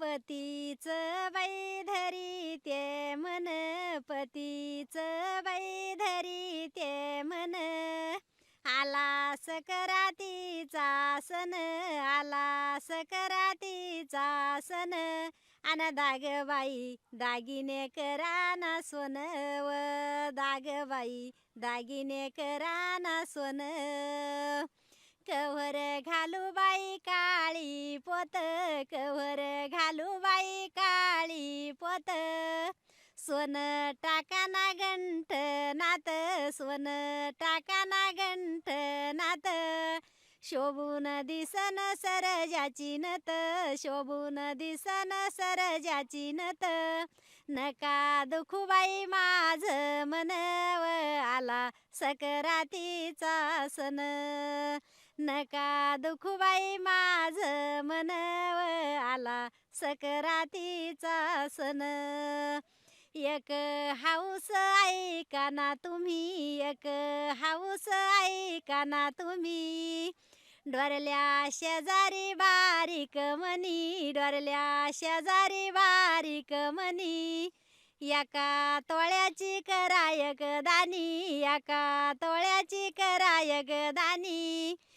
पतीच बाई धरी ते मन पतीच बाई धरी ते मन. आला सकरातीचा सण आला सकरातीचा सन अन दागबाई दागिने कराना सोन व दागबाई दागिने कराना सोन कवर घालू बाई काळी पोत सोन टाकाना गंठ नात सोन टाकाना गंठ नात. शोभून दिसन सरजाची नत शोभून दिसन सरजाची नत. नका दुखूबाई माझ मनव आला सकरातीचा सन नका दुखुबाई माझ मनव आला सकरातीचा सन एक हाऊस ऐका ना तुम्ही? एक हाऊस ऐका ना तुम्ही? डोरल्या शेजारी बारीक मनी डोरल्या शेजारी बारीक मनी. एका तोळ्याची करायक दानी एका तोळ्याची करायक दानी.